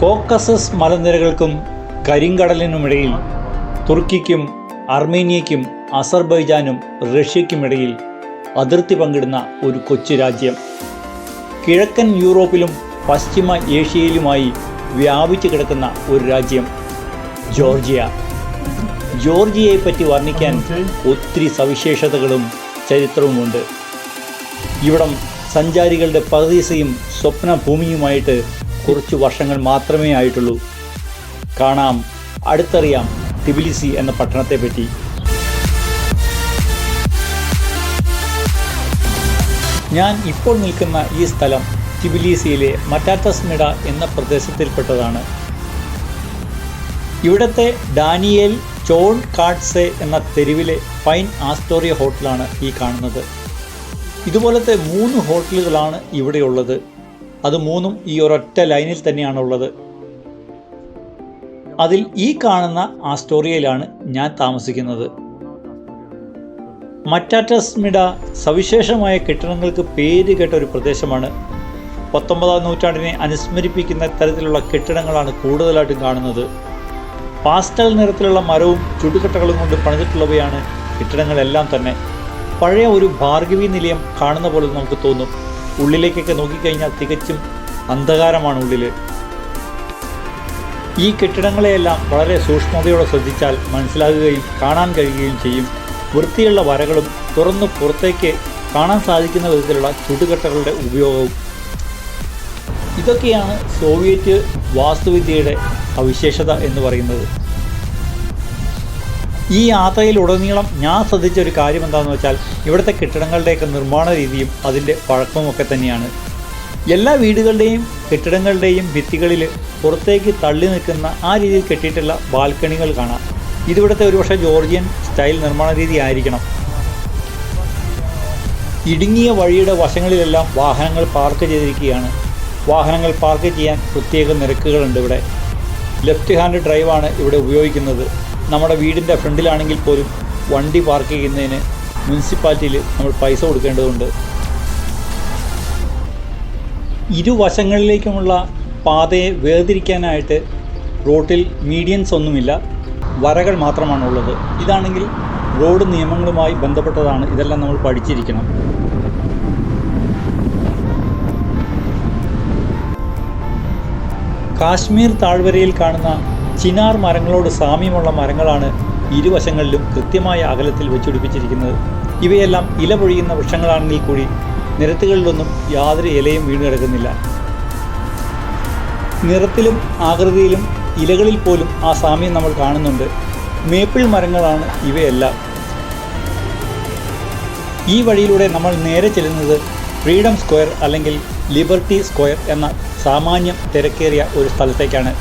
Caucasus മലനിരകൾക്കും കരിങ്കടലിനുമിടയിൽ തുർക്കിക്കും അർമേനിയയ്ക്കും അസർബൈജാനും റഷ്യയ്ക്കുമിടയിൽ അതിർത്തി പങ്കിടുന്ന ഒരു കൊച്ചു രാജ്യം. കിഴക്കൻ യൂറോപ്പിലും പശ്ചിമ ഏഷ്യയിലുമായി വ്യാപിച്ചു കിടക്കുന്ന ഒരു രാജ്യം ജോർജിയ. ജോർജിയയെ പറ്റി വർണിക്കാൻ ഒത്തിരി സവിശേഷതകളും ചരിത്രവുമുണ്ട്. ഇവിടം സഞ്ചാരികളുടെ പറുദീസയും സ്വപ്ന ഭൂമിയുമായിട്ട് കുറച്ച് വർഷങ്ങൾ മാത്രമേ ആയിട്ടുള്ളൂ. കാണാം അടുത്തറിയാം ടിബിലിസി എന്ന പട്ടണത്തെ പറ്റി ഞാൻ ഇപ്പോൾ നിൽക്കുന്ന ഈ സ്ഥലം ടിബിലിസിയിലെ മറ്റാറ്റസ്മിഡ എന്ന പ്രദേശത്തിൽപ്പെട്ടതാണ്. ഇവിടുത്തെ ഡാനിയേൽ ചോൺ കാട്സെ എന്ന തെരുവിലെ ഫൈൻ ആസ്റ്റോറിയ ഹോട്ടലാണ് ഈ കാണുന്നത്. ഇതുപോലത്തെ മൂന്ന് ഹോട്ടലുകളാണ് ഇവിടെയുള്ളത്. അത് മൂന്നും ഈ ഒരൊറ്റ ലൈനിൽ തന്നെയാണുള്ളത്. അതിൽ ഈ കാണുന്ന ആ ആസ്റ്റോറിയയിലാണ് ഞാൻ താമസിക്കുന്നത്. മറ്റാറ്റസ്മിഡ സവിശേഷമായ കെട്ടിടങ്ങൾക്ക് പേര് കേട്ട ഒരു പ്രദേശമാണ്. പത്തൊമ്പതാം നൂറ്റാണ്ടിനെ അനുസ്മരിപ്പിക്കുന്ന തരത്തിലുള്ള കെട്ടിടങ്ങളാണ് കൂടുതലായിട്ടും കാണുന്നത്. പാസ്റ്റൽ നിറത്തിലുള്ള മരവും ചുടുകട്ടകളും കൊണ്ട് പണിതിട്ടുള്ളവയാണ് കെട്ടിടങ്ങളെല്ലാം തന്നെ. പഴയ ഒരു ഭാർഗവി നിലയം കാണുന്ന പോലെ നമുക്ക് തോന്നും. ഉള്ളിലേക്കൊക്കെ നോക്കിക്കഴിഞ്ഞാൽ തികച്ചും അന്ധകാരമാണ് ഉള്ളിൽ ഈ കെട്ടിടങ്ങളെയെല്ലാം വളരെ സൂക്ഷ്മതയോടെ ശ്രദ്ധിച്ചാൽ മനസ്സിലാകുകയും കാണാൻ കഴിയുകയും ചെയ്യും. വൃത്തിയുള്ള വരകളും തുറന്നു പുറത്തേക്ക് കാണാൻ സാധിക്കുന്ന വിധത്തിലുള്ള ചുടുകട്ടകളുടെ ഉപയോഗവും. ഇതൊക്കെയാണ് സോവിയറ്റ് വാസ്തുവിദ്യയുടെ സവിശേഷത എന്ന് പറയുന്നത്. ഈ യാത്രയിലുടനീളം ഞാൻ ശ്രദ്ധിച്ച ഒരു കാര്യം എന്താണെന്ന് വെച്ചാൽ ഇവിടുത്തെ കെട്ടിടങ്ങളുടെയൊക്കെ നിർമ്മാണ രീതിയും അതിന്റെ പഴക്കവും ഒക്കെ തന്നെയാണ്. എല്ലാ വീടുകളുടെയും കെട്ടിടങ്ങളുടെയും ഭിത്തികളിൽ പുറത്തേക്ക് തള്ളി നിൽക്കുന്ന ആ രീതിയിൽ കെട്ടിയിട്ടുള്ള ബാൽക്കണികൾ കാണാം. ഇതിവിടുത്തെ ഒരുപക്ഷെ ജോർജിയൻ സ്റ്റൈൽ നിർമ്മാണ രീതി ആയിരിക്കണം. ഇടുങ്ങിയ വഴിയുടെ വശങ്ങളിലെല്ലാം വാഹനങ്ങൾ പാർക്ക് ചെയ്തിരിക്കുകയാണ്. വാഹനങ്ങൾ പാർക്ക് ചെയ്യാൻ പ്രത്യേക നിരക്കുകളുണ്ട് ഇവിടെ. ലെഫ്റ്റ് ഹാൻഡ് ഡ്രൈവാണ് ഇവിടെ ഉപയോഗിക്കുന്നത്. നമ്മുടെ വീടിന്റെ ഫ്രണ്ടിലാണെങ്കിൽ പോലും വണ്ടി പാർക്ക് ചെയ്യുന്നതിന് മുനിസിപ്പാലിറ്റിയിൽ നമ്മൾ പൈസ കൊടുക്കേണ്ടതുണ്ട്. ഇരുവശങ്ങളിലേക്കുമുള്ള പാതയെ വേർതിരിക്കാനായിട്ട് റോട്ടിൽ മീഡിയൻസ് ഒന്നുമില്ല. വരകൾ മാത്രമാണുള്ളത്. ഇതാണെങ്കിൽ റോഡ് നിയമങ്ങളുമായി ബന്ധപ്പെട്ടതാണ് ഇതെല്ലാം നമ്മൾ പഠിച്ചിരിക്കണം. കാശ്മീർ താഴ്വരയിൽ കാണുന്ന ചിനാർ മരങ്ങളോട് സാമ്യമുള്ള മരങ്ങളാണ് ഇരുവശങ്ങളിലും കൃത്യമായ അകലത്തിൽ വെച്ചുപിടിപ്പിച്ചിരിക്കുന്നത്. ഇവയെല്ലാം ഇല പൊഴിയുന്ന വൃക്ഷങ്ങളാണെങ്കിൽ കൂടി നിരത്തുകളിലൊന്നും യാതൊരു ഇലയും വീണ് കിടക്കുന്നില്ല. നിറത്തിലും ആകൃതിയിലും ഇലകളിൽ പോലും ആ സാമ്യം നമ്മൾ കാണുന്നുണ്ട്. മേപ്പിൾ മരങ്ങളാണ് ഇവയെല്ലാം. ഈ വഴിയിലൂടെ നമ്മൾ നേരെ ചെല്ലുന്നത് ഫ്രീഡം സ്ക്വയർ അല്ലെങ്കിൽ ലിബർട്ടി സ്ക്വയർ എന്ന സാമാന്യം തിരക്കേറിയ ഒരു സ്ഥലത്തേക്കാണ്.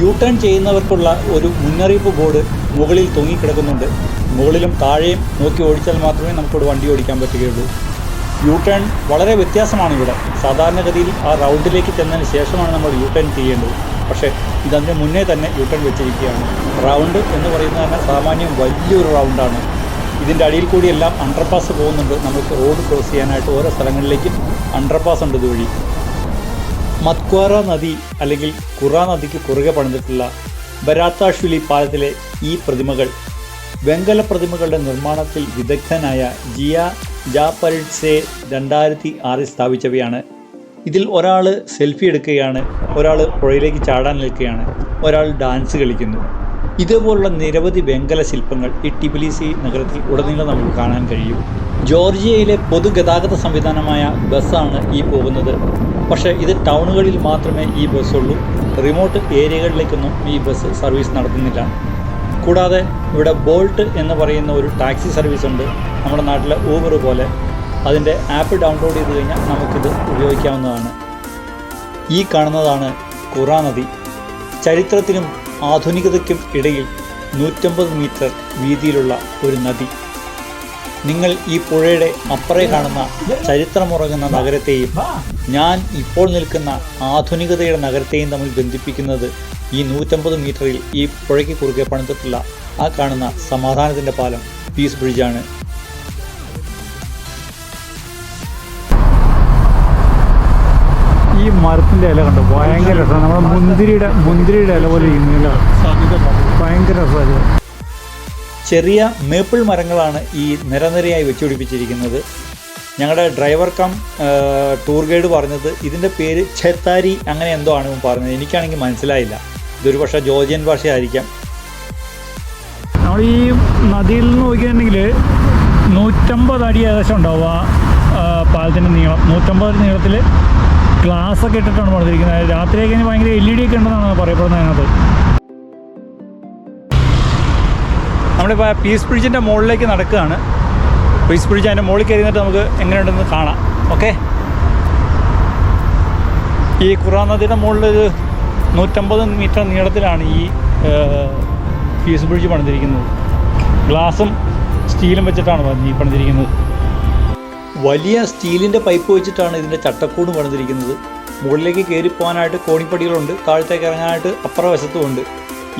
യു ടേൺ ചെയ്യുന്നവർക്കുള്ള ഒരു മുന്നറിയിപ്പ് ബോർഡ് മുകളിൽ തൂങ്ങിക്കിടക്കുന്നുണ്ട്. മുകളിലും താഴെയും നോക്കി ഓടിച്ചാൽ മാത്രമേ നമുക്കിവിടെ വണ്ടി ഓടിക്കാൻ പറ്റുകയുള്ളൂ. യു ടേൺ വളരെ വ്യത്യാസമാണ് ഇവിടെ സാധാരണഗതിയിൽ ആ റൗണ്ടിലേക്ക് ചെന്നതിന് ശേഷമാണ് നമ്മൾ യു ടേൺ ചെയ്യേണ്ടത്. പക്ഷേ ഇതതിന് മുന്നേ തന്നെ യു ടേൺ വെച്ചിരിക്കുകയാണ്. റൗണ്ട് എന്ന് പറയുന്നത് തന്നെ സാമാന്യം വലിയൊരു റൗണ്ടാണ്. ഇതിന്റെ അടിയിൽ കൂടി എല്ലാം അണ്ടർപാസ് പോകുന്നുണ്ട്. നമുക്ക് റോഡ് ക്രോസ് ചെയ്യാനായിട്ട് ഓരോ സ്ഥലങ്ങളിലേക്കും അണ്ടർപാസ് ഉണ്ട് ഇതുവഴി. മത്ക്വാറ നദി അല്ലെങ്കിൽ കുറ നദിക്ക് കുറുകെ പണിതിട്ടുള്ള ബരാത്താഷ്വിലി പാലത്തിലെ ഈ പ്രതിമകൾ വെങ്കല പ്രതിമകളുടെ നിർമ്മാണത്തിൽ വിദഗ്ധനായ ജിയ ജാപരിഡ്സെ രണ്ടായിരത്തി ആറിൽ സ്ഥാപിച്ചവയാണ്. ഇതിൽ ഒരാൾ സെൽഫി എടുക്കുകയാണ് ഒരാൾ പുഴയിലേക്ക് ചാടാൻ നിൽക്കുകയാണ് ഒരാൾ ഡാൻസ് കളിക്കുന്നു. ഇതുപോലുള്ള നിരവധി വെങ്കല ശില്പങ്ങൾ ഈ ടിബിലിസി നഗരത്തിൽ ഉടനീളം നമുക്ക് കാണാൻ കഴിയും. ജോർജിയയിലെ പൊതുഗതാഗത സംവിധാനമായ ബസ്സാണ് ഈ പോകുന്നത്. പക്ഷേ ഇത് ടൗണുകളിൽ മാത്രമേ ഈ ബസ്സുള്ളൂ. റിമോട്ട് ഏരിയകളിലേക്കൊന്നും ഈ ബസ് സർവീസ് നടത്തുന്നില്ല. കൂടാതെ ഇവിടെ ബോൾട്ട് എന്ന് പറയുന്ന ഒരു ടാക്സി സർവീസ് ഉണ്ട് നമ്മുടെ നാട്ടിലെ ഊബർ പോലെ. അതിന്റെ ആപ്പ് ഡൗൺലോഡ് ചെയ്ത് കഴിഞ്ഞാൽ നമുക്കിത് ഉപയോഗിക്കാവുന്നതാണ്. ഈ കാണുന്നതാണ് കുറാ നദി. ചരിത്രത്തിനും ആധുനികതയ്ക്കും ഇടയിൽ നൂറ്റമ്പത് മീറ്റർ വീതിയിലുള്ള ഒരു നദി. നിങ്ങൾ ഈ പുഴയുടെ അപ്പുറേ കാണുന്ന ചരിത്രമുറങ്ങുന്ന നഗരത്തെയും ഞാൻ ഇപ്പോൾ നിൽക്കുന്ന ആധുനികതയുടെ നഗരത്തെയും തമ്മിൽ ബന്ധിപ്പിക്കുന്നത് ഈ നൂറ്റമ്പത് മീറ്ററിൽ ഈ പുഴയ്ക്ക് കുറുകെ പണിതിട്ടുള്ള ആ കാണുന്ന സമാധാനത്തിന്റെ പാലം പീസ് ബ്രിഡ്ജാണ് ഈ മരത്തിന്റെ ഇല കണ്ടോ? ഭയങ്കര രസമാണ്. നമ്മുടെ മുന്തിരിയുടെ മുന്തിരിയുടെ ഇല പോലെ ഇരിക്കുന്നില്ല ഭയങ്കര രസമാണ് ചെറിയ മേപ്പിൾ മരങ്ങളാണ് ഈ നിരനിരയായി വെച്ചുപിടിപ്പിച്ചിരിക്കുന്നത്. ഞങ്ങളുടെ ഡ്രൈവർ കം ടൂർ ഗൈഡ് പറഞ്ഞത് ഇതിന്റെ പേര് ഛത്താരി അങ്ങനെ എന്തോ ആണ് പറഞ്ഞത്. എനിക്കാണെങ്കിൽ മനസ്സിലായില്ല. ഇതൊരു പക്ഷേ ജോർജിയൻ ഭാഷയായിരിക്കാം. നമ്മൾ ഈ നദിയിൽ നിന്ന് നോക്കിയിട്ടുണ്ടെങ്കിൽ നൂറ്റമ്പത് അടി ഏകദേശം ഉണ്ടാവുക പാലത്തിന്റെ നീളം. നൂറ്റമ്പത് അടി നീളത്തിൽ ഗ്ലാസ് ഒക്കെ ഇട്ടിട്ടാണ് പണിതിരിക്കുന്നത്. രാത്രിയൊക്കെ ഭയങ്കര എൽ ഇ ഡി ഒക്കെ ഉണ്ടെന്നാണ് പറയപ്പെടുന്നത് അതിനകത്ത്. നമ്മളിപ്പോൾ പീസ് ബ്രിഡ്ജിന്റെ മുകളിലേക്ക് നടക്കുകയാണ്. പീസ് ബ്രിഡ്ജ് അതിന്റെ മുകളിൽ കയറി നമുക്ക് എങ്ങനെയുണ്ടെന്ന് കാണാം. ഓക്കെ ഈ ഖുറാൻ നദിയുടെ മുകളിൽ നൂറ്റമ്പത് മീറ്റർ നീളത്തിലാണ് ഈ പീസ് ബ്രിഡ്ജ് പണിതിരിക്കുന്നത്. ഗ്ലാസും സ്റ്റീലും വെച്ചിട്ടാണ് ഈ പണിതിരിക്കുന്നത്. വലിയ സ്റ്റീലിന്റെ പൈപ്പ് വെച്ചിട്ടാണ് ഇതിന്റെ ചട്ടക്കൂട് പണിതിരിക്കുന്നത്. മുകളിലേക്ക് കയറി പോകാനായിട്ട് കോണിപ്പടികളുണ്ട് താഴത്തേക്ക് ഇറങ്ങാനായിട്ട് അപ്പുറ വശത്തുമുണ്ട്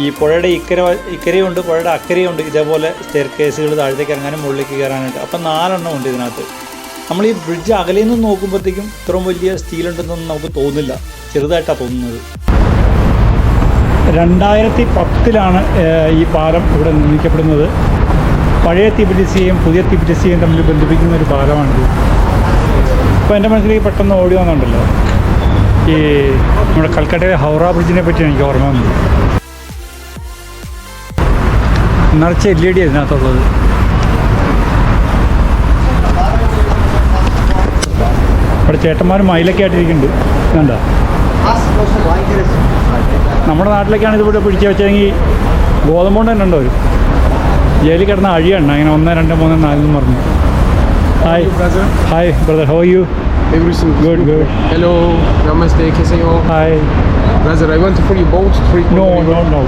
ഈ പുഴയുടെ ഇക്കര ഇക്കരയുണ്ട് പുഴയുടെ അക്കരയുണ്ട്. ഇതേപോലെ സ്റ്റെയർ കേസുകൾ താഴത്തേക്ക് ഇറങ്ങാനും മുകളിലേക്ക് കയറാനായിട്ട് അപ്പം നാലെണ്ണം ഉണ്ട് ഇതിനകത്ത്. നമ്മൾ ഈ ബ്രിഡ്ജ് അകലെ നിന്ന് നോക്കുമ്പോഴത്തേക്കും ഇത്രയും വലിയ സ്റ്റീൽ ഉണ്ടെന്നൊന്നും നമുക്ക് തോന്നില്ല ചെറുതായിട്ടാണ് തോന്നുന്നത്. രണ്ടായിരത്തി പത്തിലാണ് ഈ പാലം ഇവിടെ നിർമ്മിക്കപ്പെടുന്നത്. പഴയ തിബിലിസിയെയും പുതിയ തിബിലിസിയെയും തമ്മിൽ ബന്ധിപ്പിക്കുന്ന ഒരു പാലമാണിത്. ഇപ്പോൾ എന്റെ മനസ്സിലേക്ക് പെട്ടെന്ന് ഓടി വന്നുണ്ടല്ലോ ഈ നമ്മുടെ കൽക്കട്ടയിലെ ഹൗറ ബ്രിഡ്ജിനെ പറ്റിയാണ് എനിക്ക് ഓർമ്മ വന്നത്. നിറച്ച് എൽ ഇ ഡി അതിനകത്തുള്ളത് ഇവിടെ ചേട്ടന്മാർ മയിലൊക്കെ ആയിട്ടിരിക്കുന്നുണ്ട്. കണ്ട? നമ്മുടെ നാട്ടിലേക്കാണ് ഇതിവിടെ പിടിച്ചു വെച്ചതെങ്കിൽ ഗോതമ്പ് കൊണ്ട് തന്നെ ഉണ്ടോ ഒരു ജയിലിൽ കിടന്ന അഴിയാണ്. അങ്ങനെ ഒന്ന് രണ്ട് മൂന്ന് നാലെന്നും പറഞ്ഞു. Hi hi brother how you good good hello hi Brother, I want to put you both three. No, no, no.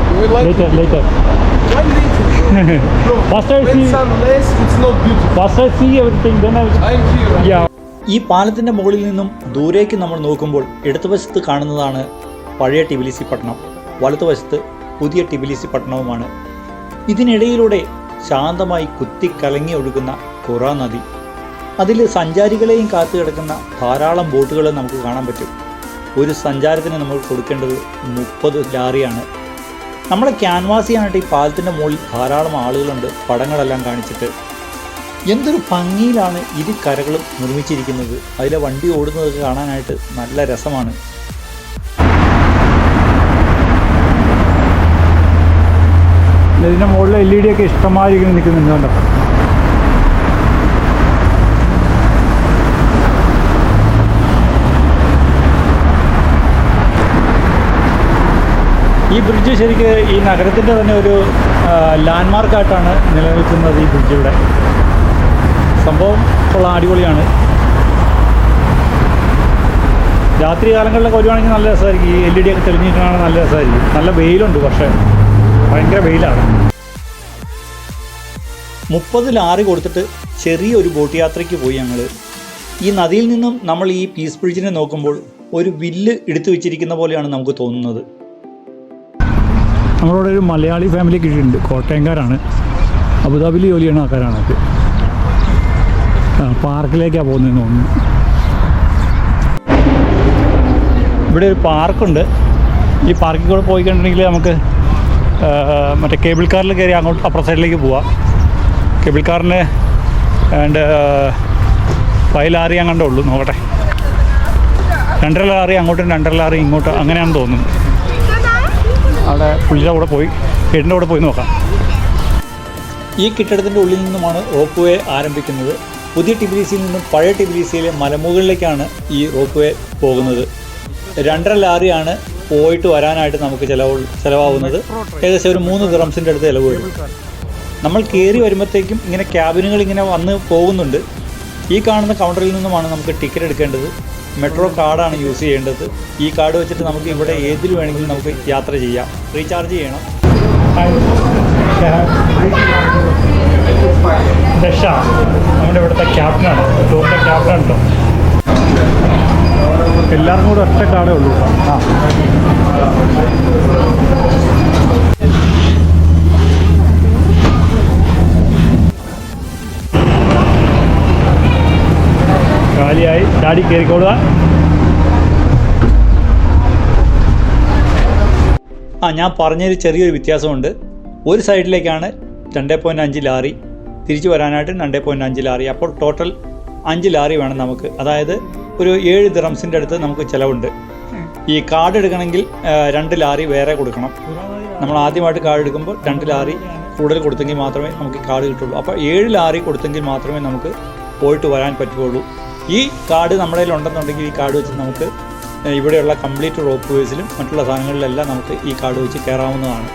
Less, it's not beautiful. I'm here. ഈ പാലത്തിന്റെ മുകളിൽ നിന്നും ദൂരേക്ക് നമ്മൾ നോക്കുമ്പോൾ ഇടതുവശത്ത് കാണുന്നതാണ് പഴയ ടിബിലിസി പട്ടണം. വലതുവശത്ത് പുതിയ ടിബിലിസി പട്ടണവുമാണ്. ഇതിനിടയിലൂടെ ശാന്തമായി കുത്തിക്കലങ്ങി ഒഴുകുന്ന ഖുറ നദി. അതിൽ സഞ്ചാരികളെയും കാത്തു കിടക്കുന്ന ധാരാളം ബോട്ടുകൾ നമുക്ക് കാണാൻ പറ്റും. ഒരു സഞ്ചാരത്തിന് നമ്മൾ കൊടുക്കേണ്ടത് മുപ്പത് ലാറിയാണ്. നമ്മളെ ക്യാൻവാസ് ചെയ്യാനായിട്ട് ഈ പാലത്തിന്റെ മുകളിൽ ധാരാളം ആളുകളുണ്ട് പടങ്ങളെല്ലാം കാണിച്ചിട്ട്. എന്തൊരു ഭംഗിയിലാണ് ഇരു കരകളും നിർമ്മിച്ചിരിക്കുന്നത്. അതിലെ വണ്ടി ഓടുന്നതൊക്കെ കാണാനായിട്ട് നല്ല രസമാണ്. ഇതിന്റെ മുകളിൽ എൽ ഇ ഡി ഒക്കെ ഇഷ്ടമായിരിക്കുന്നു നിൽക്കുന്നുണ്ട് ഈ ബ്രിഡ്ജ് ശരിക്കും ഈ നഗരത്തിന്റെ തന്നെ ഒരു ലാൻഡ് മാർക്കായിട്ടാണ് നിലനിൽക്കുന്നത് ഈ ബ്രിഡ്ജ് ഇവിടെ. സംഭവം ഉള്ള അടിപൊളിയാണ്. രാത്രി കാലങ്ങളിലൊക്കെ വരുവാണെങ്കിൽ നല്ല രസമായിരിക്കും. ഈ എൽ ഇ ഡി ഒക്കെ തെളിഞ്ഞിട്ട് നല്ല രസമായിരിക്കും. നല്ല വെയിലുണ്ട് പക്ഷേ. ഭയങ്കര വെയിലാണ്. മുപ്പത് ലാറി കൊടുത്തിട്ട് ചെറിയൊരു ബോട്ട് യാത്രയ്ക്ക് പോയി ഞങ്ങൾ ഈ നദിയിൽ നിന്നും നമ്മൾ ഈ പീസ് ബ്രിഡ്ജിനെ നോക്കുമ്പോൾ ഒരു വില്ല് എടുത്തു വെച്ചിരിക്കുന്ന പോലെയാണ് നമുക്ക് തോന്നുന്നത്. നമ്മളവിടെ ഒരു മലയാളി ഫാമിലി കിട്ടിയിട്ടുണ്ട് കോട്ടയംകാരാണ്. അബുദാബിയിൽ ജോലി ചെയ്യുന്ന ആൾക്കാരാണ് പാർക്കിലേക്കാണ് പോകുന്നതെന്ന് തോന്നുന്നു. ഇവിടെ ഒരു പാർക്കുണ്ട്. ഈ പാർക്കിൽ കൂടെ പോയി കഴിഞ്ഞിട്ടുണ്ടെങ്കിൽ നമുക്ക് മറ്റേ കേബിൾ കാറിൽ കയറി അങ്ങോട്ട് അപ്പുറ സൈഡിലേക്ക് പോവാം. കേബിൾ കാറിന് ആൻഡ് ഫൈവ് ലാറി ഉള്ളൂ. നോക്കട്ടെ. രണ്ടര ലാറി അങ്ങോട്ടും രണ്ടര ലാറി ഇങ്ങോട്ടും അങ്ങനെയാണെന്ന് തോന്നുന്നു. അവിടെ പുള്ളിയുടെ കൂടെ പോയി എടിന്റെ കൂടെ പോയി നോക്കാം. ഈ കെട്ടിടത്തിന്റെ ഉള്ളിൽ നിന്നുമാണ് റോപ്പ് വേ ആരംഭിക്കുന്നത്. പുതിയ ടിബിലിസിയിൽ നിന്നും പഴയ ടിബിലിസിയിലെ മലമുകളിലേക്കാണ് ഈ റോപ്പ് വേ പോകുന്നത്. രണ്ടര ലാറിയാണ് പോയിട്ട് വരാനായിട്ട് നമുക്ക് ചിലവ് ചിലവാകുന്നത്. ഏകദേശം ഒരു മൂന്ന് ദ്രംസിന്റെ അടുത്ത് ചിലവ് വരും നമ്മൾ കയറി വരുമ്പോഴത്തേക്കും ഇങ്ങനെ ക്യാബിനുകൾ ഇങ്ങനെ വന്ന് പോകുന്നുണ്ട്. ഈ കാണുന്ന കൗണ്ടറിൽ നിന്നുമാണ് നമുക്ക് ടിക്കറ്റ് എടുക്കേണ്ടത്. മെട്രോ കാർഡാണ് യൂസ് ചെയ്യേണ്ടത്. ഈ കാർഡ് വെച്ചിട്ട് നമുക്ക് ഇവിടെ ഏതിൽ വേണമെങ്കിലും നമുക്ക് യാത്ര ചെയ്യാം. റീചാർജ് ചെയ്യണം. ദശ നമ്മുടെ ഇവിടുത്തെ ക്യാപ്റ്റനാണ്. ടൂറിന്റെ ക്യാപ്റ്റൻ ഉണ്ടോ എല്ലാവർക്കും കൂടെ ഒറ്റ കാർഡേ ഉള്ളൂ. ആ. ചാടി കയറിക്കൊള്ളുക ആ ഞാൻ പറഞ്ഞൊരു ചെറിയൊരു വ്യത്യാസമുണ്ട്. ഒരു സൈഡിലേക്കാണ് രണ്ട് പോയിന്റ് അഞ്ച് ലാറി. തിരിച്ചു വരാനായിട്ട് രണ്ട് പോയിന്റ് അഞ്ച് ലാറി. അപ്പോൾ ടോട്ടൽ അഞ്ച് ലാറി വേണം നമുക്ക്. അതായത് ഒരു ഏഴ് ദ്രംസിന്റെ അടുത്ത് നമുക്ക് ചിലവുണ്ട്. ഈ കാർഡ് എടുക്കണമെങ്കിൽ രണ്ട് ലാറി വേറെ കൊടുക്കണം. നമ്മൾ ആദ്യമായിട്ട് കാർഡ് എടുക്കുമ്പോൾ രണ്ട് ലാറി കൂടുതൽ കൊടുത്തെങ്കിൽ മാത്രമേ നമുക്ക് കാർഡ് കിട്ടുള്ളൂ. അപ്പോൾ ഏഴ് ലാറി കൊടുത്തെങ്കിൽ മാത്രമേ നമുക്ക് പോയിട്ട് വരാൻ പറ്റുകയുള്ളൂ. ഈ കാർഡ് നമ്മുടെ ഉണ്ടെന്നുണ്ടെങ്കിൽ ഈ കാർഡ് വെച്ച് നമുക്ക് ഇവിടെയുള്ള കംപ്ലീറ്റ് റോപ്പ് വേസിലും മറ്റുള്ള സാധനങ്ങളിലെല്ലാം നമുക്ക് ഈ കാർഡ് വെച്ച് കയറാവുന്നതാണ്.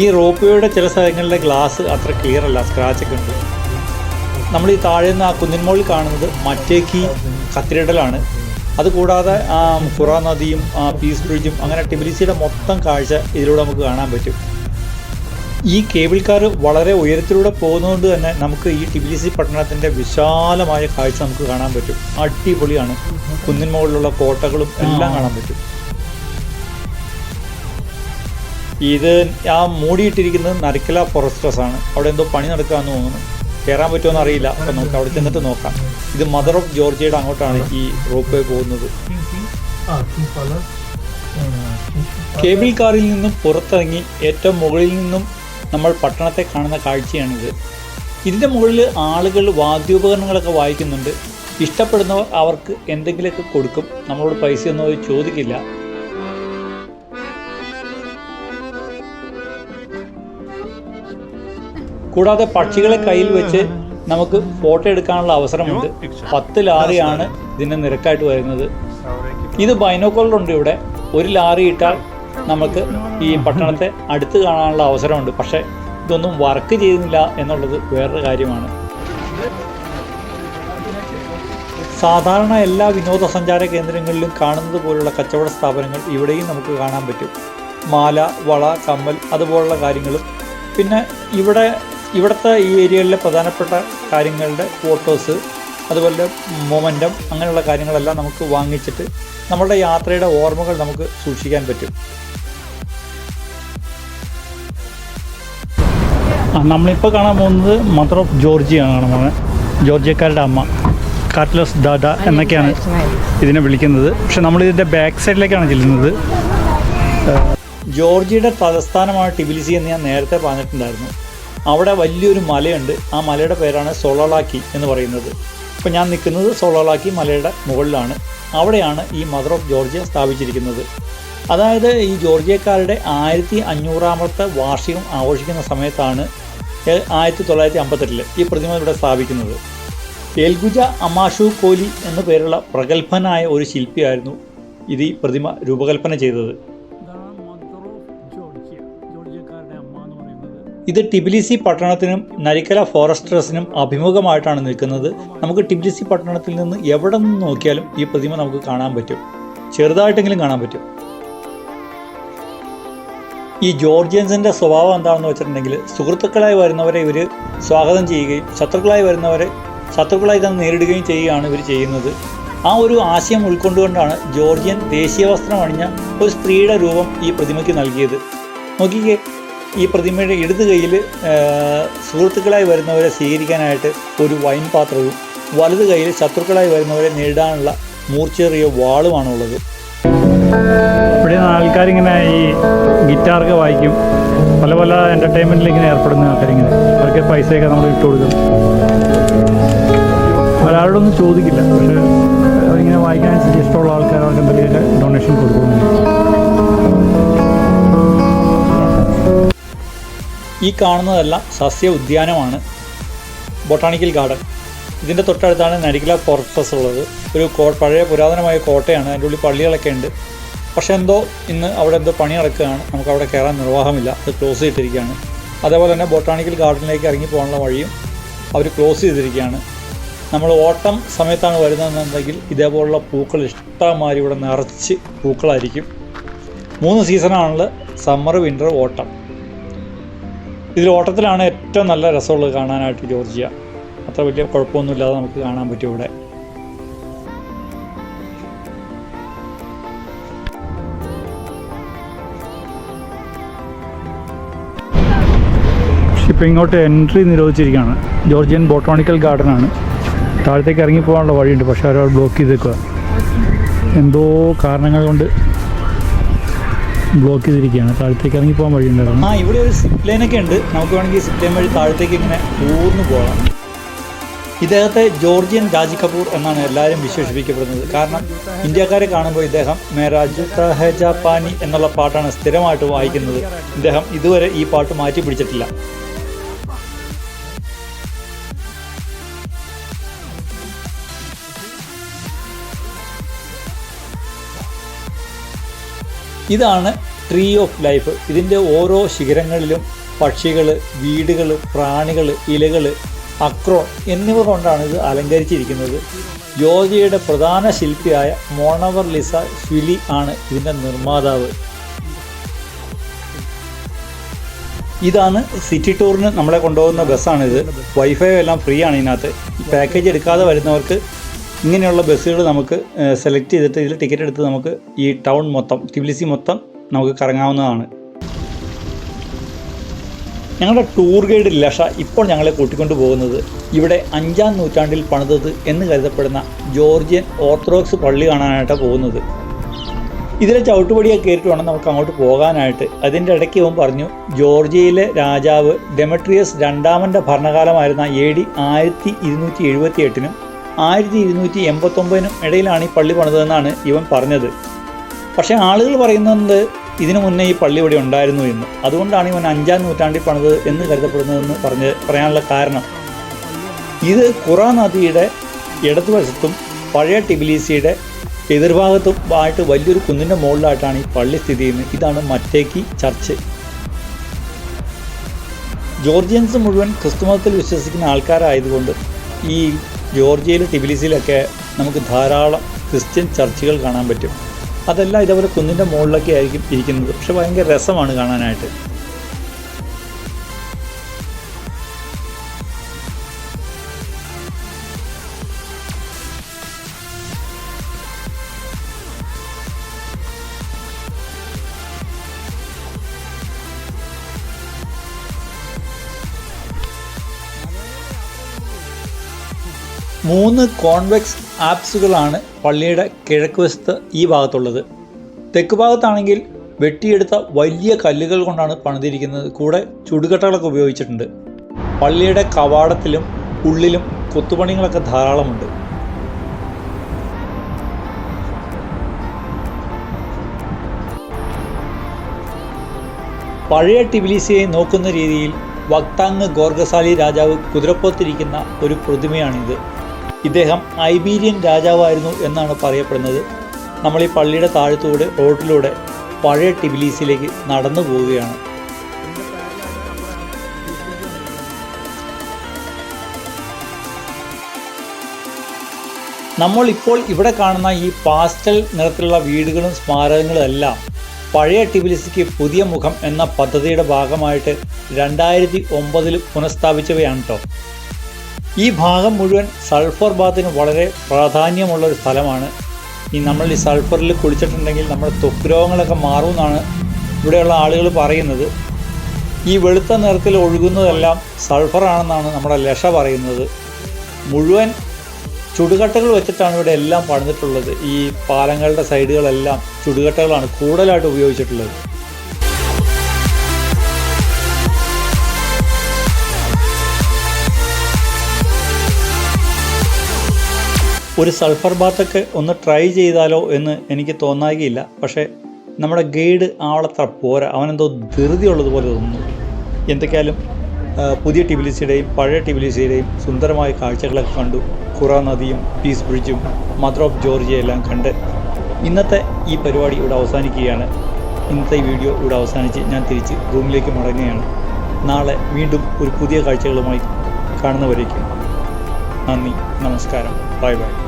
ഈ റോപ്പ് വേയുടെ ചില സ്ഥലങ്ങളിലെ ഗ്ലാസ് അത്ര ക്ലിയർ അല്ല സ്ക്രാച്ച് ഒക്കെ ഉണ്ട്. നമ്മൾ ഈ താഴെ നിന്ന് ആ കുന്നിൻ മുകളിൽ കാണുന്നത് മറ്റേക്ക് കത്തിരിടലാണ്. അതുകൂടാതെ ഫുറ നദിയും പീസ് ബ്രിഡ്ജും അങ്ങനെ ടിബിലിസിയുടെ മൊത്തം കാഴ്ച ഇതിലൂടെ നമുക്ക് കാണാൻ പറ്റും. ഈ കേബിൾ കാർ വളരെ ഉയരത്തിലൂടെ പോകുന്നതുകൊണ്ട് തന്നെ നമുക്ക് ഈ ടിബിലിസി പട്ടണത്തിന്റെ വിശാലമായ കാഴ്ച നമുക്ക് കാണാൻ പറ്റും. അടിപൊളിയാണ്. കുന്നിൻ മുകളിലുള്ള കോട്ടകളും എല്ലാം കാണാൻ പറ്റും. ഇത് ആ മൂടിയിട്ടിരിക്കുന്നത് നരക്കല ഫോറസ്റ്റേഴ്സ് ആണ്. അവിടെ എന്തോ പണി നടക്കാന്ന് തോന്നുന്നു. കയറാൻ പറ്റുമോ അറിയില്ല അപ്പം നമുക്ക് അവിടെ ചെന്നിട്ട് നോക്കാം. ഇത് മദർ ഓഫ് ജോർജിയയുടെ അങ്ങോട്ടാണ് ഈ റോപ്പ് വേ പോകുന്നത്. കേബിൾ കാറിൽ നിന്നും പുറത്തിറങ്ങി ഏറ്റവും മുകളിൽ നിന്നും നമ്മൾ പട്ടണത്തെ കാണുന്ന കാഴ്ചയാണിത്. ഇതിന്റെ മുകളിൽ ആളുകൾ വാദ്യോപകരണങ്ങളൊക്കെ വായിക്കുന്നുണ്ട്. ഇഷ്ടപ്പെടുന്നവർ അവർക്ക് എന്തെങ്കിലുമൊക്കെ കൊടുക്കും. നമ്മളോട് പൈസയൊന്നും അവർ ചോദിക്കില്ല. കൂടാതെ പക്ഷികളെ കയ്യിൽ വെച്ച് നമുക്ക് ഫോട്ടോ എടുക്കാനുള്ള അവസരമുണ്ട്. പത്ത് ലാറിയാണ് ഇതിന്റെ നിരക്കായിട്ട് വരുന്നത്. ഇത് ബൈനോക്കോളർ ഉണ്ട് ഇവിടെ. ഒരു ലാറി ഇട്ടാൽ നമുക്ക് ഈ പട്ടണത്തെ അടുത്ത് കാണാനുള്ള അവസരമുണ്ട്. പക്ഷേ ഇതൊന്നും വർക്ക് ചെയ്യുന്നില്ല എന്നുള്ളത് വേറൊരു കാര്യമാണ്. സാധാരണ എല്ലാ വിനോദസഞ്ചാര കേന്ദ്രങ്ങളിലും കാണുന്നത് പോലുള്ള കച്ചവട സ്ഥാപനങ്ങൾ ഇവിടെയും നമുക്ക് കാണാൻ പറ്റും. മാല വള കമ്മൽ അതുപോലുള്ള കാര്യങ്ങളും. പിന്നെ ഇവിടെ ഇവിടുത്തെ ഈ ഏരിയയിലെ പ്രധാനപ്പെട്ട കാര്യങ്ങളുടെ ഫോട്ടോസ് അതുപോലെ മൊമെന്റം അങ്ങനെയുള്ള കാര്യങ്ങളെല്ലാം നമുക്ക് വാങ്ങിച്ചിട്ട് നമ്മളുടെ യാത്രയുടെ ഓർമ്മകൾ നമുക്ക് സൂക്ഷിക്കാൻ പറ്റും. നമ്മളിപ്പോൾ കാണാൻ പോകുന്നത് മദർ ഓഫ് ജോർജിയാണ് കാണാൻ പോകുന്നത് ജോർജിയക്കാരുടെ അമ്മ. കാറ്റ്ലസ് ദാദ എന്നൊക്കെയാണ് ഇതിനെ വിളിക്കുന്നത്. പക്ഷെ നമ്മൾ നമ്മളിതിന്റെ ബാക്ക് സൈഡിലേക്കാണ് ചെല്ലുന്നത്. ജോർജിയുടെ തലസ്ഥാനമാണ് ടിബിലിസി എന്ന് ഞാൻ നേരത്തെ പറഞ്ഞിട്ടുണ്ടായിരുന്നു. അവിടെ വലിയൊരു മലയുണ്ട്. ആ മലയുടെ പേരാണ് സോളോളാക്കി എന്ന് പറയുന്നത്. ഇപ്പോൾ ഞാൻ നിൽക്കുന്നത് സോളോളാക്കി മലയുടെ മുകളിലാണ്. അവിടെയാണ് ഈ മദർ ഓഫ് ജോർജിയ സ്ഥാപിച്ചിരിക്കുന്നത്. അതായത് ഈ ജോർജിയക്കാരുടെ ആയിരത്തി അഞ്ഞൂറാമത്തെ വാർഷികം ആഘോഷിക്കുന്ന സമയത്താണ് ആയിരത്തി തൊള്ളായിരത്തി അമ്പത്തെട്ടിൽ ഈ പ്രതിമ ഇവിടെ സ്ഥാപിക്കുന്നത്. എൽഗുജ അമാഷു കോലി എന്ന പേരുള്ള പ്രഗത്ഭനായ ഒരു ശില്പിയായിരുന്നു ഇത് ഈ പ്രതിമ രൂപകൽപ്പന ചെയ്തത്. ഇത് ടിബിലിസി പട്ടണത്തിനും നരിക്കല ഫോറസ്റ്റേഴ്സിനും അഭിമുഖമായിട്ടാണ് നിൽക്കുന്നത്. നമുക്ക് ടിബിലിസി പട്ടണത്തിൽ നിന്ന് എവിടെ നിന്ന് നോക്കിയാലും ഈ പ്രതിമ നമുക്ക് കാണാൻ പറ്റും. ചെറുതായിട്ടെങ്കിലും കാണാൻ പറ്റും. ഈ ജോർജിയൻസിന്റെ സ്വഭാവം എന്താണെന്ന് വെച്ചിട്ടുണ്ടെങ്കിൽ സുഹൃത്തുക്കളായി വരുന്നവരെ ഇവർ സ്വാഗതം ചെയ്യുകയും ശത്രുക്കളായി വരുന്നവരെ ശത്രുക്കളായി തന്നെ നേരിടുകയും ചെയ്യുകയാണ് ഇവർ ചെയ്യുന്നത്. ആ ഒരു ആശയം ഉൾക്കൊണ്ടുകൊണ്ടാണ് ജോർജിയൻ ദേശീയ വസ്ത്രം അണിഞ്ഞ ഒരു സ്ത്രീയുടെ രൂപം ഈ പ്രതിമയ്ക്ക് നൽകിയത്. നോക്കിക്കേ ഈ പ്രതിമയുടെ ഇടത് കൈയിൽ സുഹൃത്തുക്കളായി വരുന്നവരെ സ്വീകരിക്കാനായിട്ട് ഒരു വൈൻ പാത്രവും വലത് കൈയിൽ ശത്രുക്കളായി വരുന്നവരെ നേരിടാനുള്ള മൂർച്ചേറിയ വാളുമാണുള്ളത്. ഇവിടെ ആൾക്കാരിങ്ങനെ ഈ ഗിറ്റാറൊക്കെ വായിക്കും. പല പല എന്റർടൈൻമെന്റിൽ ഇങ്ങനെ ഏർപ്പെടുന്ന ആൾക്കാരിങ്ങനെ. അവർക്ക് പൈസയൊക്കെ നമ്മൾ ഇട്ട് കൊടുക്കും. ഒരാളോടൊന്നും ചോദിക്കില്ല. പക്ഷേ അവരിങ്ങനെ വായിക്കാൻ ഇഷ്ടമുള്ള ആൾക്കാർ അവർക്ക് എന്തെങ്കിലും ഡൊണേഷൻ കൊടുക്കും. ഈ കാണുന്നതെല്ലാം സസ്യ ഉദ്യാനമാണ്. Botanical garden. ഇതിന്റെ തൊട്ടടുത്താണ് നരിക്കല ഫോർട്ടസ് ഉള്ളത്. ഒരു കോ പഴയ പുരാതനമായ കോട്ടയാണ് അതിന്റെ ഉള്ളിൽ പള്ളികളൊക്കെ ഉണ്ട്. പക്ഷെ എന്തോ ഇന്ന് അവിടെ എന്തോ പണി നടക്കുകയാണ്. നമുക്ക് അവിടെ കയറാൻ നിർവാഹമില്ല. അത് ക്ലോസ് ചെയ്തിരിക്കുകയാണ് അതേപോലെ തന്നെ ബൊട്ടാണിക്കൽ ഗാർഡനിലേക്ക് ഇറങ്ങി പോകാനുള്ള വഴിയും അവർ ക്ലോസ് ചെയ്തിരിക്കുകയാണ്. നമ്മൾ ഓട്ടം സമയത്താണ് വരുന്നതെന്നുണ്ടെങ്കിൽ ഇതേപോലുള്ള പൂക്കൾ ഇഷ്ടമാതിരി ഇവിടെ നിറച്ച് പൂക്കളായിരിക്കും. മൂന്ന് സീസണാണുള്ളത് സമ്മർ വിന്റർ ഓട്ടം ഇതിൽ ഓട്ടത്തിലാണ് ഏറ്റവും നല്ല രസമുള്ളത് കാണാനായിട്ട് ജോർജിയ. അത്ര വലിയ കുഴപ്പമൊന്നുമില്ലാതെ നമുക്ക് കാണാൻ പറ്റും ഇവിടെ. ഇപ്പോൾ ഇങ്ങോട്ട് എൻട്രി നിരോധിച്ചിരിക്കുകയാണ്. ജോർജിയൻ ബോട്ടാണിക്കൽ ഗാർഡനാണ്. താഴത്തേക്ക് ഇറങ്ങി പോകാനുള്ള വഴിയുണ്ട്. പക്ഷേ ഒരാൾ ബ്ലോക്ക് ചെയ്തേക്കുക എന്തോ കാരണങ്ങൾ കൊണ്ട് ബ്ലോക്ക് ചെയ്തിരിക്കുകയാണ്. താഴത്തേക്ക് ഇറങ്ങി പോകാൻ വഴിയുണ്ടായിരുന്നു ആ ഇവിടെ ഒരു സിപ്പ് ഒക്കെ ഉണ്ട്. നമുക്ക് വേണമെങ്കിൽ സിപ്പ് ലൈൻ വഴി താഴത്തേക്ക് ഇങ്ങനെ ഊർന്നു പോകാം. ഇദ്ദേഹത്തെ ജോർജിയൻ രാജ് കപൂർ എന്നാണ് എല്ലാവരും വിശേഷിപ്പിക്കപ്പെടുന്നത്. കാരണം ഇന്ത്യക്കാരെ കാണുമ്പോൾ ഇദ്ദേഹം മേരാ തഹജ പാനി എന്നുള്ള പാട്ടാണ് സ്ഥിരമായിട്ട് വായിക്കുന്നത്. ഇദ്ദേഹം ഇതുവരെ ഈ പാട്ട് മാറ്റി പിടിച്ചിട്ടില്ല. ഇതാണ് ട്രീ ഓഫ് ലൈഫ് ഇതിന്റെ ഓരോ ശിഖരങ്ങളിലും പക്ഷികൾ വീടുകൾ പ്രാണികൾ ഇലകൾ അക്രോൺ എന്നിവ കൊണ്ടാണ് ഇത് അലങ്കരിച്ചിരിക്കുന്നത്. യോഗയുടെ പ്രധാന ശില്പിയായ മോണവർ ലിസ ഫിലി ആണ് ഇതിന്റെ നിർമ്മാതാവ്. ഇതാണ് സിറ്റി ടൂറിന് നമ്മളെ കൊണ്ടുപോകുന്ന ബസ്സാണിത് വൈഫൈ എല്ലാം ഫ്രീ ആണ് ഇതിനകത്ത്. പാക്കേജ് എടുക്കാതെ വരുന്നവർക്ക് ഇങ്ങനെയുള്ള ബസ്സുകൾ നമുക്ക് സെലക്ട് ചെയ്തിട്ട് ഇതിൽ ടിക്കറ്റ് എടുത്ത് നമുക്ക് ഈ ടൗൺ മൊത്തം ടിബിലിസി മൊത്തം നമുക്ക് കറങ്ങാവുന്നതാണ്. ഞങ്ങളുടെ ടൂർ ഗൈഡ് ലഷ ഇപ്പോൾ ഞങ്ങളെ കൂട്ടിക്കൊണ്ടു പോകുന്നത് ഇവിടെ അഞ്ചാം നൂറ്റാണ്ടിൽ പണിതത് എന്ന് കരുതപ്പെടുന്ന ജോർജിയൻ ഓർത്തഡോക്സ് പള്ളി കാണാനായിട്ടാണ് പോകുന്നത്. ഇതിലെ ചവിട്ടുപടിയൊക്കെ കയറിയിട്ട് വേണം നമുക്ക് അങ്ങോട്ട് പോകാനായിട്ട്. അതിന്റെ ഇടയ്ക്ക് അവൻ പറഞ്ഞു ജോർജിയയിലെ രാജാവ് ഡെമട്രിയസ് രണ്ടാമന്റെ ഭരണകാലമായിരുന്ന എ ഡി ആയിരത്തി ഇരുന്നൂറ്റി എഴുപത്തി എട്ടിനും ആയിരത്തി ഇരുന്നൂറ്റി എൺപത്തൊമ്പതിനും ഇടയിലാണ് ഈ പള്ളി പണിതതെന്നാണ് ഇവൻ പറഞ്ഞത്. പക്ഷേ ആളുകൾ പറയുന്നത് ഇതിനു മുന്നേ ഈ പള്ളി ഇവിടെ ഉണ്ടായിരുന്നു എന്ന്. അതുകൊണ്ടാണ് ഇവൻ അഞ്ചാം നൂറ്റാണ്ടിൽ പണിത് എന്ന് കരുതപ്പെടുന്നതെന്ന് പറഞ്ഞ് പറയാനുള്ള കാരണം. ഇത് ഖുറ നദിയുടെ ഇടതുവശത്തും പഴയ ടിബിലിസിയുടെ എതിർഭാഗത്തും ആയിട്ട് വലിയൊരു കുന്നിന്റെ മുകളിലായിട്ടാണ് ഈ പള്ളി സ്ഥിതി ചെയ്യുന്നത്. ഇതാണ് മറ്റേക്ക് ചർച്ച്. ജോർജിയൻസ് മുഴുവൻ ക്രിസ്തുമതത്തിൽ വിശ്വസിക്കുന്ന ആൾക്കാരായതുകൊണ്ട് ഈ ജോർജിയയിൽ ടിബിലിസിയിലൊക്കെ നമുക്ക് ധാരാളം ക്രിസ്ത്യൻ ചർച്ചുകൾ കാണാൻ പറ്റും. അതെല്ലാം ഇതേപോലെ കുന്നിന്റെ മുകളിലൊക്കെ ആയിരിക്കും ഇരിക്കുന്നത്. പക്ഷെ ഭയങ്കര രസമാണ് കാണാനായിട്ട്. മൂന്ന് കോൺവെക്സ് ആപ്സുകളാണ് പള്ളിയുടെ കിഴക്ക് വശത്ത് ഈ ഭാഗത്തുള്ളത്. തെക്ക് ഭാഗത്താണെങ്കിൽ വെട്ടിയെടുത്ത വലിയ കല്ലുകൾ കൊണ്ടാണ് പണിതിരിക്കുന്നത്. കൂടെ ചുടുകട്ടകളൊക്കെ ഉപയോഗിച്ചിട്ടുണ്ട്. പള്ളിയുടെ കവാടത്തിലും ഉള്ളിലും കൊത്തുപണികളൊക്കെ ധാരാളമുണ്ട്. പഴയ ടിബിലിസിയെ നോക്കുന്ന രീതിയിൽ വക്താങ് ഗോർഗസാലി രാജാവ് കുതിരപ്പുറത്തിരിക്കുന്ന ഒരു പ്രതിമയാണിത്. ഇദ്ദേഹം ഐബീരിയൻ രാജാവായിരുന്നു എന്നാണ് പറയപ്പെടുന്നത്. നമ്മൾ ഈ പള്ളിയുടെ താഴത്തൂടെ റോഡിലൂടെ പഴയ ടിബിലീസിലേക്ക് നടന്നു പോവുകയാണ്. നമ്മൾ ഇപ്പോൾ ഇവിടെ കാണുന്ന ഈ പാസ്റ്റൽ നിറത്തിലുള്ള വീടുകളും സ്മാരകങ്ങളും എല്ലാം പഴയ ടിബിലിസിക്ക് പുതിയ മുഖം എന്ന പദ്ധതിയുടെ ഭാഗമായിട്ട് രണ്ടായിരത്തി ഒമ്പതിൽ പുനഃസ്ഥാപിച്ചവയാണ് കേട്ടോ ഈ ഭാഗം മുഴുവൻ സൾഫർ ബാത്തിന് വളരെ പ്രാധാന്യമുള്ള ഒരു സ്ഥലമാണ്. ഈ നമ്മൾ ഈ സൾഫറിൽ കുളിച്ചിട്ടുണ്ടെങ്കിൽ നമ്മുടെ ത്വക്ക് രോഗങ്ങളൊക്കെ മാറുമെന്നാണ് ഇവിടെയുള്ള ആളുകൾ പറയുന്നത്. ഈ വെളുത്ത നിറത്തിൽ ഒഴുകുന്നതെല്ലാം സൾഫറാണെന്നാണ് നമ്മുടെ ലഷ പറയുന്നത്. മുഴുവൻ ചുടുകട്ടകൾ വെച്ചിട്ടാണ് ഇവിടെ എല്ലാം പണിതിട്ടുള്ളത്. ഈ പാലങ്ങളുടെ സൈഡുകളെല്ലാം ചുടുകട്ടകളാണ് കൂടുതലായിട്ട് ഉപയോഗിച്ചിട്ടുള്ളത്. ഒരു സൾഫർ ബാത്തൊക്കെ ഒന്ന് ട്രൈ ചെയ്താലോ എന്ന് എനിക്ക് തോന്നാകിയില്ല. പക്ഷേ നമ്മുടെ ഗൈഡ് ആളത്ര പോരാ. അവനെന്തോ ധൃതിയുള്ളതുപോലെ തോന്നുന്നു. എന്തൊക്കെയാലും പുതിയ ടിബിലിസിയുടെയും പഴയ ടിബിലിസിയുടെയും സുന്ദരമായ കാഴ്ചകളൊക്കെ കണ്ടു. ഖുറ നദിയും പീസ് ബ്രിഡ്ജും മദർ ഓഫ് ജോർജിയ എല്ലാം കണ്ട് ഇന്നത്തെ ഈ പരിപാടി ഇവിടെ അവസാനിക്കുകയാണ്. ഇന്നത്തെ വീഡിയോ ഇവിടെ അവസാനിച്ച് ഞാൻ തിരിച്ച് റൂമിലേക്ക് മടങ്ങുകയാണ്. നാളെ വീണ്ടും ഒരു പുതിയ കാഴ്ചകളുമായി കാണുന്നവരേക്കും നന്ദി നമസ്കാരം. Bye bye.